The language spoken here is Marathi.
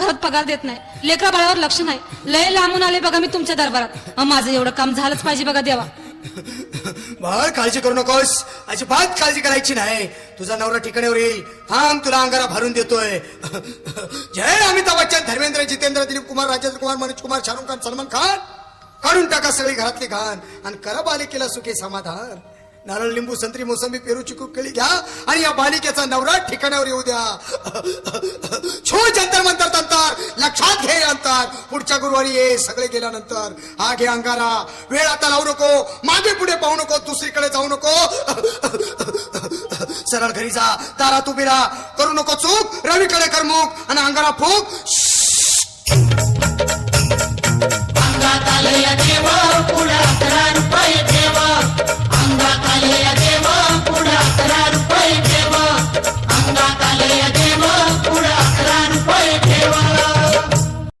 घरात पगार देत नाही. लेकरा बाळावर लक्ष नाही. लय लांबून आले बघा मी तुमच्या दरबारात. माझं एवढं काम झालंच पाहिजे बघा देवा. बाळ काळजी करू नकोस. अजिबात काळजी करायची नाही. तुझा नवरा ठिकाणीवर येईल. थांब तुला अंगारा भरून देतोय. जय अमिताभ बच्चन धर्मेंद्र जितेंद्र दिलीप कुमार राजेंद्र कुमार मनोज कुमार शाहरुख खान सलमान खान. काढून टाका सगळी घरातली घाण. आणि करा बालिकेला सुखी समाधान. नारळ लिंबू संत्री मोसंबी पेरू चिकू केळी घ्या. आणि या बालिकेचा नवरा ठिकाणावर येऊ द्या. छो जंतर लक्षात पुढच्या गुरुवारी ये सगळे गेल्यानंतर. हा घे अंगारा. वेळ आता लावू नको. मागे पुढे पाहू नको. दुसरीकडे जाऊ नको. सरळ घरी जा. दारात उभी राहा. करू नको चूक. रवीकडे करमुख आणि अंगारा फूक.